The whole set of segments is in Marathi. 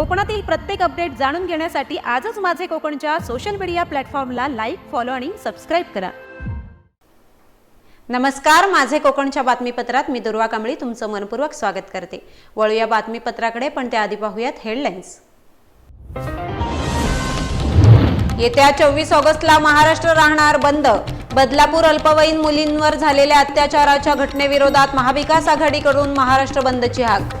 कोकणातील प्रत्येक अपडेट जाणून घेण्यासाठी आजच माझे कोकणच्या सोशल मीडिया प्लॅटफॉर्मला लाईक फॉलो आणि सबस्क्राईब करा. नमस्कार माझे कोकणच्या बातमीपत्रात मी दुर्वा कांबळी तुमचं मनपूर्वक स्वागत करते. वळूया बातमीपत्राकडे पण त्याआधी पाहूयात हेडलाईन्स येत्या चोवीस ऑगस्टला महाराष्ट्र राहणार बंद. बदलापूर अल्पवयीन मुलींवर झालेल्या अत्याचाराच्या घटनेविरोधात महाविकास आघाडीकडून महाराष्ट्र बंदची हाक.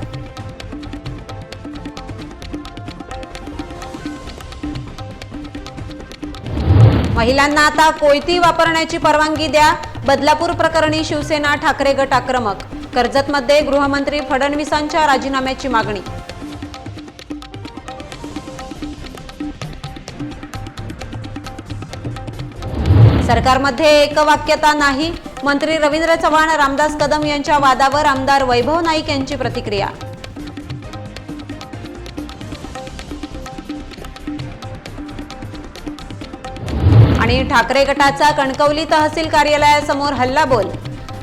महिलांना आता कोयती वापरण्याची परवानगी द्या. बदलापूर प्रकरणी शिवसेना ठाकरे गट आक्रमक. कर्जतमध्ये गृहमंत्री फडणवीसांच्या राजीनाम्याची मागणी. सरकारमध्ये एकवाक्यता नाही. मंत्री रवींद्र चव्हाण रामदास कदम यांच्या वादावर आमदार वैभव नाईक यांची प्रतिक्रिया. आणि ठाकरे गटाचा कणकवली तहसील कार्यालयासमोर हल्लाबोल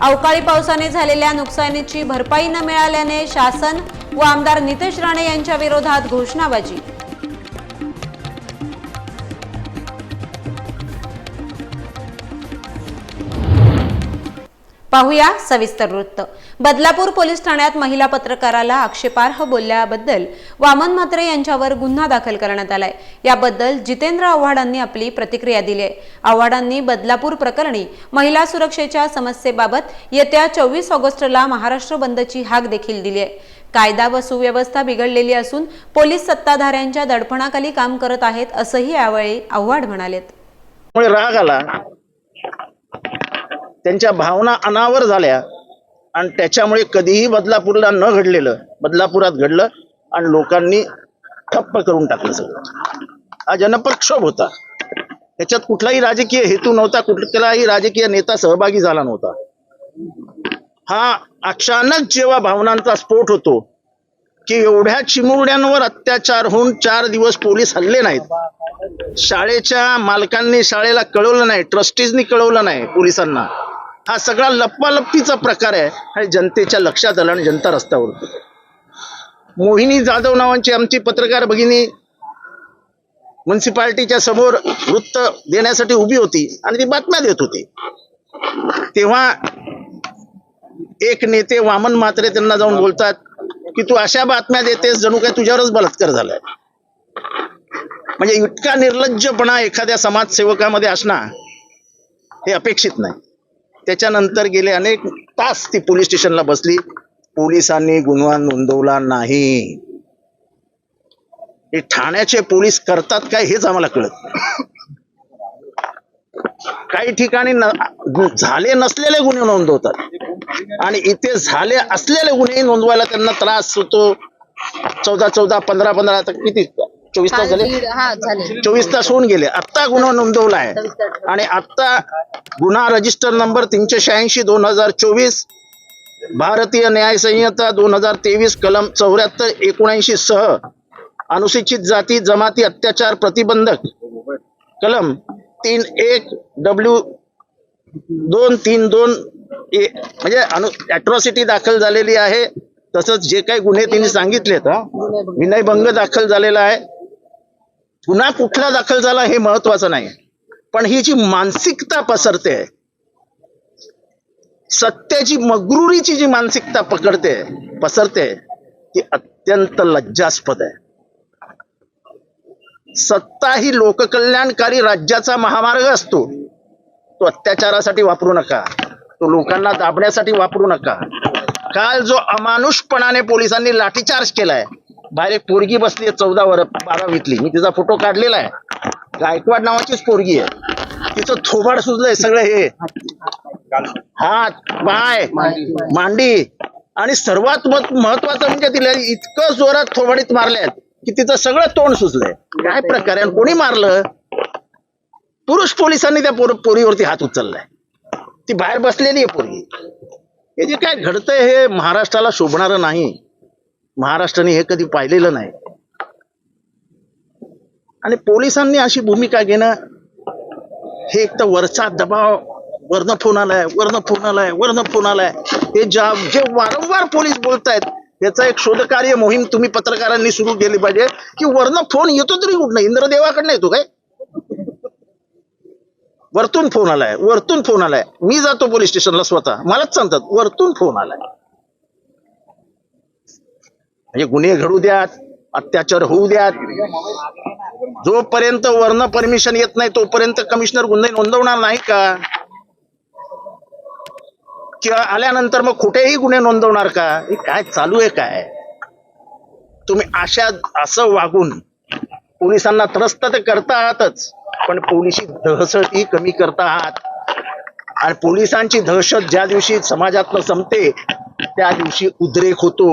अवकाळी पावसाने झालेल्या नुकसानीची भरपाई न मिळाल्याने शासन व आमदार नितेश राणे यांच्या विरोधात घोषणाबाजी. पाहूया सविस्तर वृत्त. बदलापूर पोलीस ठाण्यात महिला पत्रकाराला आक्षेपार्ह बोलल्याबद्दल वामन म्हात्रे यांच्यावर गुन्हा दाखल करण्यात आलाय. याबद्दल जितेंद्र आव्हाडांनी आपली प्रतिक्रिया दिली आहे. आव्हाडांनी बदलापूर प्रकरणी महिला सुरक्षेच्या समस्येबाबत येत्या चोवीस ऑगस्टला महाराष्ट्र बंदची हाक देखील दिली आहे. कायदा व सुव्यवस्था बिघडलेली असून पोलीस सत्ताधाऱ्यांच्या दडपणाखाली काम करत आहेत असंही यावेळी आव्हाड म्हणालेत. राग आला. त्यांच्या भावना अनावर झाल्या आणि त्याच्यामुळे कधीही बदलापूरला न घडलेलं बदलापुरात घडलं आणि लोकांनी ठप्प करून टाकलं सगळं. हा जनप्रक्षोभ होता. त्याच्यात कुठलाही राजकीय हेतू नव्हता कुठलाही राजकीय नेता सहभागी झाला नव्हता. हा अचानक जेव्हा भावनांचा स्फोट होतो की एवढ्या चिमुरड्यांवर अत्याचार होऊन चार दिवस पोलीस हल्ले नाहीत. शाळेच्या मालकांनी शाळेला कळवलं नाही ट्रस्टीजनी कळवलं नाही पोलिसांना. हा सगळा लप्पालप्पीचा प्रकार आहे. आणि जनतेच्या लक्षात आला आणि जनता रस्त्यावर मोहिनी जाधव नावांची आमची पत्रकार भगिनी म्युन्सिपाल्टीच्या समोर वृत्त देण्यासाठी उभी होती आणि ती बातम्या देत होती. तेव्हा एक नेते वामन मात्रे त्यांना जाऊन बोलतात की तू अशा बातम्या देतेस जणू काय तुझ्यावरच बलात्कार झालाय. म्हणजे इतका निर्लज्जपणा एखाद्या समाजसेवकामध्ये असणं हे अपेक्षित नाही. त्याच्यानंतर गेले अनेक तास ती पोलीस स्टेशनला बसली. पोलिसांनी गुन्हा नोंदवला नाही. हे ठाण्याचे पोलीस करतात काय हेच आम्हाला कळत काही ठिकाणी झाले नसलेले गुन्हे नोंदवतात. आणि इथे झाले असलेले गुन्हे नोंदवायला त्यांना त्रास होतो. चौदा चौदा पंधरा पंधरा किती? चोवीस तास झाले. चोवीस तास होऊन गेले. आत्ता गुन्हा नोंदवला आहे. आणि आत्ता गुन्हा रजिस्टर नंबर तीनशे शहाऐंशी दोन हजार चोवीस भारतीय न्याय संहिता दोन हजार तेवीस कलम चौऱ्याहत्तर एकोणऐंशी सह अनुसूचित जाती जमाती अत्याचार प्रतिबंधक कलम तीन एक डब्ल्यू दोन तीन दोन ए म्हणजे अनु अॅट्रॉसिटी दाखल झालेली आहे. तसंच जे काही गुन्हे त्यांनी सांगितलेत हा विनयभंग दाखल झालेला आहे. गुन्हा कुठला दाखल झाला हे महत्वाचं नाही. पण ही जी मानसिकता पसरते सत्याची मगरुरीची जी मानसिकता पकडते पसरते ती अत्यंत लज्जास्पद आहे. सत्ता ही लोककल्याणकारी राज्याचा महामार्ग असतो. तो अत्याचारासाठी वापरू नका तो लोकांना दाबण्यासाठी वापरू नका. काल जो अमानुषपणाने पोलिसांनी लाठीचार्ज केलाय बाहेर एक पोरगी बसली आहे चौदा वर बारावीतली मी तिचा फोटो काढलेला आहे. गायकवाड नावाचीच पोरगी आहे. तिचं थोबाड सुचलंय सगळं हे. हात पाय मांडी. आणि सर्वात महत्वाचं म्हणजे तिला इतकं जोरात थोबाडीत मारल्यात की तिचं सगळं तोंड सुचलंय काय प्रकारे आणि कोणी मारलं? पुरुष पोलिसांनी त्या पोर पोरीवरती हात उचललाय. ती बाहेर बसलेली आहे पोरगी. हे जे काय घडतंय हे महाराष्ट्राला शोभणारं नाही. महाराष्ट्राने हे कधी पाहिलेलं नाही. आणि पोलिसांनी अशी भूमिका घेणं हे एक तर वरचा दबाव वर्ण फोन आलाय वर्ण फोन आलाय वर्ण फोन आलाय हे ज्या जे वारंवार पोलीस बोलतायत याचा एक शोधकार्य मोहीम तुम्ही पत्रकारांनी सुरू केली पाहिजे की वरनं फोन येतो तरी कुठं इंद्रदेवाकडनं येतो काय? वरतून फोन आलाय वरतून फोन आलाय. मी जातो पोलीस स्टेशनला स्वतः. मलाच सांगतात वरतून फोन आलाय. म्हणजे गुन्हे घडू द्यात अत्याचार होऊ द्यात. जोपर्यंत वर्ण परमिशन येत नाही तोपर्यंत कमिशनर गुन्हे नोंदवणार नाही का? किंवा आल्यानंतर मग कुठेही गुन्हे नोंदवणार का? हे काय चालू आहे काय? तुम्ही अशा असं वागून पोलिसांना त्रस्त तर करता आहातच पण पोलिसी दहशतही कमी करता आहात आणि पोलिसांची दहशत ज्या दिवशी समाजातनं संपते त्या दिवशी उद्रेक होतो.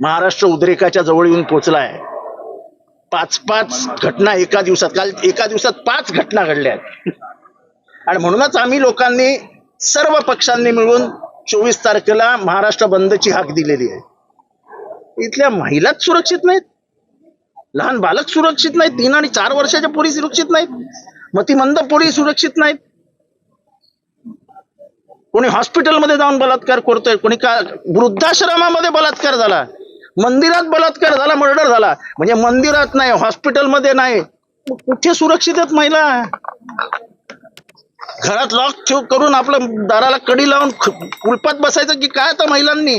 महाराष्ट्र उद्रेकाच्या जवळ येऊन पोहोचलाय पाच पाच घटना एका दिवसात काल एका दिवसात पाच घटना घडल्या आहेत. आणि म्हणूनच आम्ही लोकांनी सर्व पक्षांनी मिळून चोवीस तारखेला महाराष्ट्र बंदची हाक दिलेली आहे. इथल्या महिलाच सुरक्षित नाहीत. लहान बालक सुरक्षित नाहीत. तीन आणि चार वर्षाच्या पोरी सुरक्षित नाहीत. मतिमंद पोरी सुरक्षित नाहीत. कोणी हॉस्पिटलमध्ये जाऊन बलात्कार करतोय कोणी का वृद्धाश्रमामध्ये बलात्कार झाला. मंदिरात बलात्कार झाला मर्डर झाला. म्हणजे मंदिरात नाही हॉस्पिटलमध्ये नाही. कुठे सुरक्षित आहेत महिला? घरात लॉक ठेव करून आपलं दाराला कडी लावून कुलपात बसायचं की काय आता महिलांनी?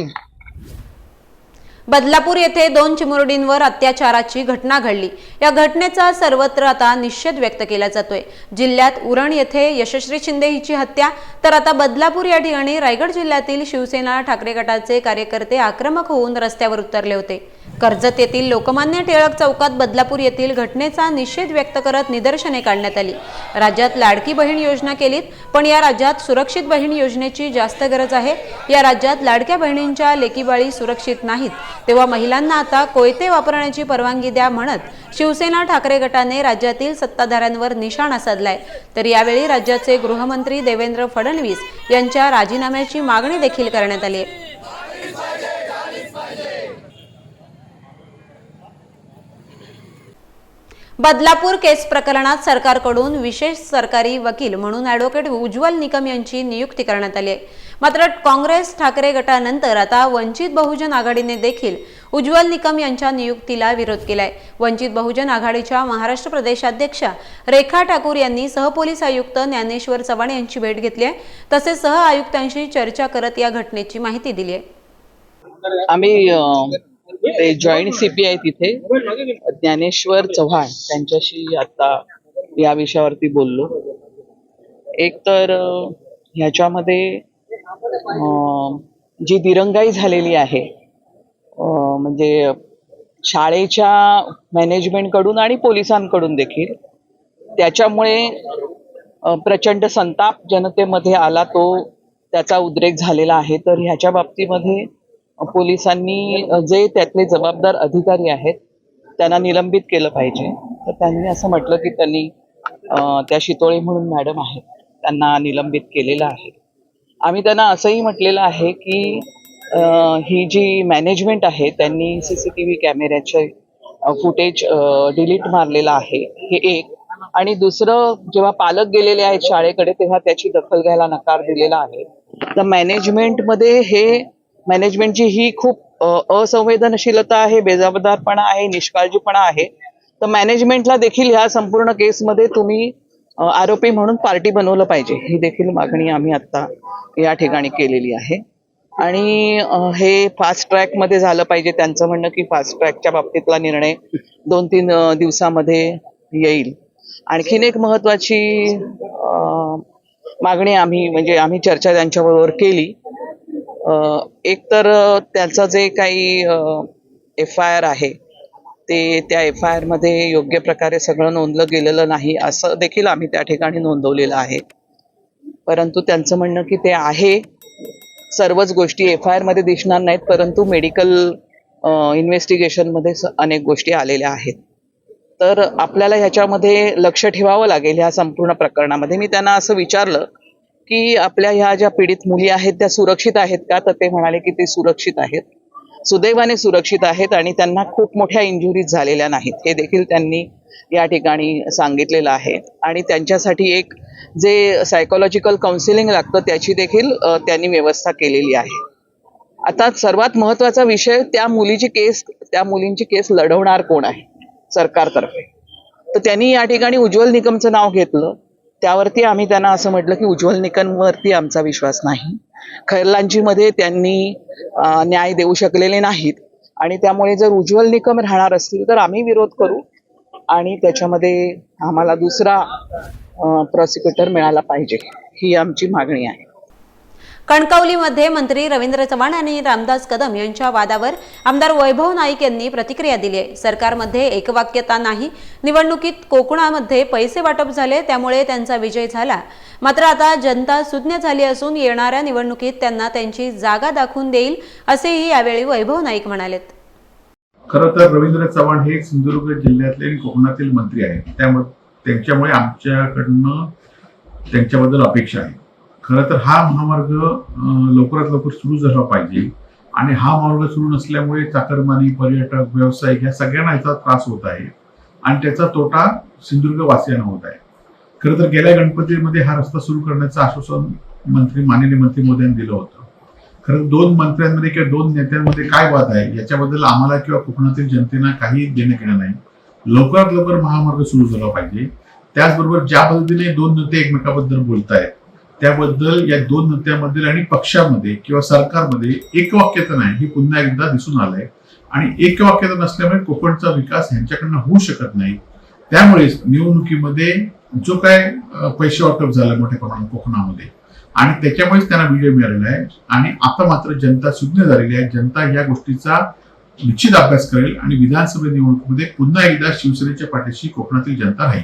बदलापूर येथे दोन चिमुरडींवर अत्याचाराची घटना घडली. या घटनेचा सर्वत्र आता निषेध व्यक्त केला जातोय. जिल्ह्यात उरण येथे यशस्वी शिंदे हिची हत्या तर आता बदलापूर या ठिकाणी रायगड जिल्ह्यातील शिवसेना ठाकरे गटाचे कार्यकर्ते आक्रमक होऊन रस्त्यावर उतरले होते. कर्जत येथील लोकमान्य टिळक चौकात बदलापूर येथील घटनेचा निषेध व्यक्त करत निदर्शने काढण्यात आली. राज्यात लाडकी बहीण योजना केलीत पण या राज्यात सुरक्षित बहीण योजनेची जास्त गरज आहे. या राज्यात लाडक्या बहिणींच्या लेकीबाळी सुरक्षित नाहीत. तेव्हा महिलांना आता कोयते वापरण्याची परवानगी द्या म्हणत शिवसेना ठाकरे गटाने राज्यातील सत्ताधाऱ्यांवर निशाणा साधलाय. तर यावेळी राज्याचे गृहमंत्री देवेंद्र फडणवीस यांच्या राजीनाम्याची मागणी देखील करण्यात आली आहे. बदलापूर केस प्रकरणात सरकारकडून विशेष सरकारी वकील म्हणून ॲडव्होकेट उज्ज्वल निकम यांची नियुक्ती करण्यात आली आहे. मात्र काँग्रेस ठाकरे गटानंतर आता वंचित बहुजन आघाडीने देखील उज्ज्वल निकम यांच्या नियुक्तीला विरोध केलाय. वंचित बहुजन आघाडीच्या महाराष्ट्र प्रदेशाध्यक्षा रेखा ठाकूर यांनी सहपोलीस आयुक्त ज्ञानेश्वर चव्हाण यांची भेट घेतली आहे. तसेच सह आयुक्तांशी चर्चा करत या घटनेची माहिती दिली आहे. आम्ही ते जॉईंट सीपीआय तिथे. ज्ञानेश्वर चव्हाण त्यांच्याशी आता या विषयावरती बोललो. एक तर ह्याच्यामध्ये जी दिरंगाई झालेली आहे म्हणजे शाळेच्या मॅनेजमेंटकडून आणि पोलिसांकडून देखील त्याच्यामुळे प्रचंड संताप जनतेमध्ये आला तो त्याचा उद्रेक झालेला आहे. तर ह्याच्या बाबतीमध्ये पोलिसांनी जे त्यातले जबाबदार अधिकारी आहेत त्यांना निलंबित केलं पाहिजे. तर त्यांनी असं म्हटलं की त्यांनी त्या शितोळे म्हणून मॅडम आहेत त्यांना निलंबित केलेलं आहे. आम्ही त्यांना असंही म्हटलेलं आहे की ही जी मॅनेजमेंट आहे त्यांनी सी सी टी व्ही कॅमेऱ्याचे फुटेज डिलीट मारलेलं आहे हे एक. आणि दुसरं जेव्हा पालक गेलेले आहेत शाळेकडे तेव्हा त्याची दखल घ्यायला नकार दिलेला आहे. तर मॅनेजमेंटमध्ये हे मॅनेजमेंटची ही खूप असंवेदनशीलता आहे बेजबाबदारपणा आहे निष्काळजीपणा आहे. तर मॅनेजमेंटला देखील ह्या संपूर्ण केसमध्ये तुम्ही आरोपी म्हणून पार्टी बनवलं पाहिजे. ही देखील मागणी आम्ही आता या ठिकाणी केलेली आहे. आणि हे फास्ट ट्रॅकमध्ये झालं पाहिजे. त्यांचं म्हणणं की फास्ट ट्रॅकच्या बाबतीतला निर्णय दोन तीन दिवसामध्ये येईल. आणखीन एक महत्वाची मागणी आम्ही म्हणजे आम्ही चर्चा त्यांच्याबरोबर केली. एक तर त्याचं जे काही एफ आय आर आहे ते त्या एफ आय आरमध्ये योग्य प्रकारे सगळं नोंदलं गेलेलं नाही असं देखील आम्ही त्या ठिकाणी नोंदवलेलं आहे. परंतु त्यांचं म्हणणं की ते आहे सर्वच गोष्टी एफ आय आरमध्ये दिसणार नाहीत परंतु मेडिकल इन्व्हेस्टिगेशनमध्ये अनेक गोष्टी आलेल्या आहेत. तर आपल्याला ह्याच्यामध्ये लक्ष ठेवावं लागेल ह्या संपूर्ण प्रकरणामध्ये. मी त्यांना असं विचारलं की आपल्या ह्या ज्या पीडित मुली आहेत त्या सुरक्षित आहेत का? तर ते म्हणाले की ते सुरक्षित आहेत. सुदैवाने सुरक्षित आहेत आणि त्यांना खूप मोठ्या इंजुरीज झालेल्या नाहीत. हे देखील त्यांनी या ठिकाणी सांगितलेलं आहे. आणि त्यांच्यासाठी एक जे सायकोलॉजिकल काउन्सिलिंग लागतं त्याची देखील त्यांनी व्यवस्था केलेली आहे. आता सर्वात महत्त्वाचा विषय त्या मुलीची केस त्या मुलींची केस लढवणार कोण आहे? सरकारतर्फे. तर त्यांनी या ठिकाणी उज्ज्वल निकमचं नाव घेतलं. त्यावरती आम्ही त्यांना असं म्हटलं की उज्ज्वल निकमवरती आमचा विश्वास नाही. खैरलांजीमध्ये त्यांनी न्याय देऊ शकलेले नाहीत. आणि त्यामुळे जर उज्ज्वल निकम राहणार असतील तर आम्ही विरोध करू आणि त्याच्यामध्ये आम्हाला दुसरा प्रॉसिक्युटर मिळाला पाहिजे. ही आमची मागणी आहे. कणकवलीमध्ये मंत्री रवींद्र चव्हाण आणि रामदास कदम यांच्या वादावर आमदार वैभव नाईक यांनी प्रतिक्रिया दिली आहे. सरकारमध्ये एकवाक्यता नाही. निवडणुकीत कोकणामध्ये पैसे वाटप झाले त्यामुळे त्यांचा विजय झाला. मात्र आता जनता सुज्ञ झाली असून येणाऱ्या निवडणुकीत त्यांना त्यांची जागा दाखवून देईल असेही यावेळी वैभव नाईक म्हणालेत. खरं तर रवींद्र चव्हाण हे सिंधुदुर्ग जिल्ह्यातले आणि कोकणातील मंत्री आहेत. त्यामुळे त्यांच्यामुळे आमच्याकडनं त्यांच्याबद्दल अपेक्षा आहे. खरं तर हा महामार्ग लवकरात लवकर सुरू झाला पाहिजे. आणि हा मार्ग सुरू नसल्यामुळे चाकरमानी पर्यटक व्यावसायिक या सगळ्यांना याचा त्रास होत आहे. आणि त्याचा तोटा सिंधुदुर्ग वासियांना होत आहे. खरं तर गेल्या गणपतीमध्ये हा रस्ता सुरू करण्याचं आश्वासन मंत्री माननीय मंत्री मोदयांनी दिलं होतं. खरं दोन मंत्र्यांमध्ये किंवा दोन नेत्यांमध्ये काय वाद आहे याच्याबद्दल आम्हाला किंवा कोकणातील जनतेनं काही देणं घेणं नाही. लवकरात लवकर महामार्ग सुरू झाला पाहिजे. त्याचबरोबर ज्या पद्धतीने दोन नेते एकमेकाबद्दल बोलतायत त्याबद्दल या दोन नेत्यामधील आणि पक्षामध्ये किंवा सरकारमध्ये एक वाक्यता नाही हे पुन्हा एकदा दिसून आलंय. आणि एक वाक्यता नसल्यामुळे कोकणचा विकास ह्यांच्याकडनं होऊ शकत नाही. त्यामुळेच निवडणुकीमध्ये जो काय पैसे वाटप झालं मोठ्या प्रमाणात कोकणामध्ये आणि त्याच्यामुळेच त्यांना विजय मिळालेला आहे. आणि आता मात्र जनता सुज्ञ झालेली आहे. जनता या गोष्टीचा निश्चित अभ्यास करेल आणि विधानसभा निवडणुकीमध्ये पुन्हा एकदा शिवसेनेच्या पाठीशी कोकणातील जनता राहील.